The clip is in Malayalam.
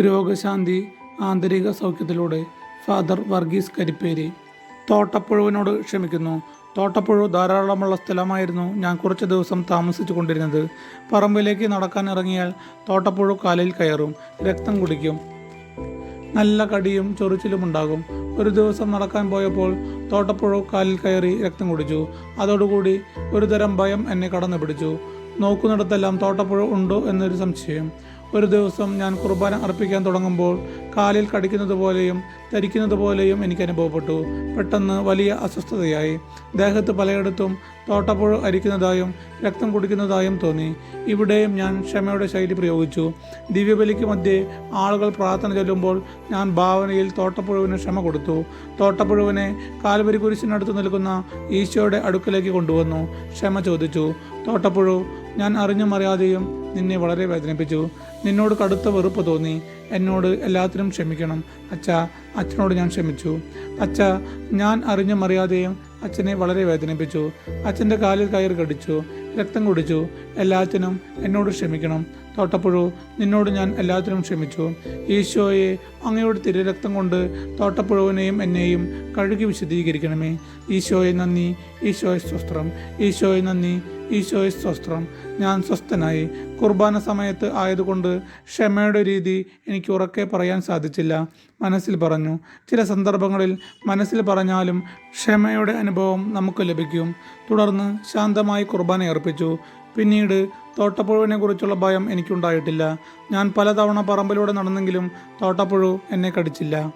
രോഗശാന്തി ആന്തരിക സൗഖ്യത്തിലൂടെ ഫാദർ വർഗീസ് കരിപ്പേരി. തോട്ടപ്പുഴുവിനോട് ക്ഷമിക്കുന്നു. തോട്ടപ്പുഴു ധാരാളമുള്ള സ്ഥലമായിരുന്നു ഞാൻ കുറച്ച് ദിവസം താമസിച്ചു കൊണ്ടിരുന്നത് പറമ്പിലേക്ക് നടക്കാൻ ഇറങ്ങിയാൽ തോട്ടപ്പുഴു കാലിൽ കയറും രക്തം കുടിക്കും. നല്ല കടിയും ചൊറിച്ചിലും ഉണ്ടാകും. ഒരു ദിവസം നടക്കാൻ പോയപ്പോൾ തോട്ടപ്പുഴു കാലിൽ കയറി രക്തം കുടിച്ചു. അതോടുകൂടി ഒരു തരം ഭയം എന്നെ കടന്നു പിടിച്ചു നോക്കുന്നിടത്തെല്ലാം തോട്ടപ്പുഴു ഉണ്ടോ എന്നൊരു സംശയം. ഒരു ദിവസം ഞാൻ കുർബാന അർപ്പിക്കാൻ തുടങ്ങുമ്പോൾ കാലിൽ കടിക്കുന്നത് പോലെയും ധരിക്കുന്നത് പോലെയും എനിക്ക് അനുഭവപ്പെട്ടു. പെട്ടെന്ന് വലിയ അസ്വസ്ഥതയായി. ദേഹത്ത് പലയിടത്തും തോട്ടപ്പുഴ അരിക്കുന്നതായും രക്തം കുടിക്കുന്നതായും തോന്നി. ഇവിടെയും ഞാൻ ക്ഷമയുടെ ശൈലി പ്രയോഗിച്ചു. ദിവ്യബലിക്ക് മധ്യേ ആളുകൾ പ്രാർത്ഥന ചൊല്ലുമ്പോൾ ഞാൻ ഭാവനയിൽ തോട്ടപ്പുഴുവിന് ക്ഷമ കൊടുത്തു. തോട്ടപ്പുഴുവിനെ കാൽവരി കുരിശിനടുത്ത് നിൽക്കുന്ന ഈശോയുടെ അടുക്കലേക്ക് കൊണ്ടുവന്നു. ക്ഷമ ചോദിച്ചു. തോട്ടപ്പുഴു ഞാൻ അറിഞ്ഞും അറിയാതെയും നിന്നെ വളരെ വേദനിപ്പിച്ചു. നിന്നോട് കടുത്ത വെറുപ്പ് തോന്നി. എന്നോട് എല്ലാത്തിനും ക്ഷമിക്കണം. അച്ഛ അച്ഛനോട് ഞാൻ ക്ഷമിച്ചു. അച്ഛ ഞാൻ അറിഞ്ഞും അറിയാതെയും അച്ഛനെ വളരെ വേദനിപ്പിച്ചു. അച്ഛന്റെ കാലിൽ കയർ കടിച്ചു. രക്തം കുടിച്ചു. എല്ലാത്തിനും എന്നോട് ക്ഷമിക്കണം. തോട്ടപ്പുഴു നിന്നോട് ഞാൻ എല്ലാത്തിനും ക്ഷമിച്ചു. ഈശോയെ അങ്ങയോട് തിരുരക്തം കൊണ്ട് തോട്ടപ്പുഴുവിനെയും എന്നെയും കഴുകി വിശദീകരിക്കണമേ ഈശോയെ നന്ദി. ഈശോയെ സ്വസ്ത്രം ഈശോയെ നന്ദി. ഈശോയെ സ്വസ്ത്രം. ഞാൻ സ്വസ്ഥനായി. കുർബാന സമയത്ത് ആയതുകൊണ്ട് ക്ഷമയുടെ രീതി എനിക്ക് ഉറക്കെ പറയാൻ സാധിച്ചില്ല. മനസ്സിൽ പറഞ്ഞു. ചില സന്ദർഭങ്ങളിൽ മനസ്സിൽ പറഞ്ഞാലും ക്ഷമയുടെ അനുഭവം നമുക്ക് ലഭിക്കും. തുടർന്ന് ശാന്തമായി കുർബാന അർപ്പിച്ചു. പിന്നീട് തോട്ടപ്പുഴുവിനെ കുറിച്ചുള്ള ഭയം എനിക്കുണ്ടായിട്ടില്ല. ഞാൻ പലതവണ പറമ്പിലൂടെ നടന്നെങ്കിലും തോട്ടപ്പുഴു എന്നെ കടിച്ചില്ല.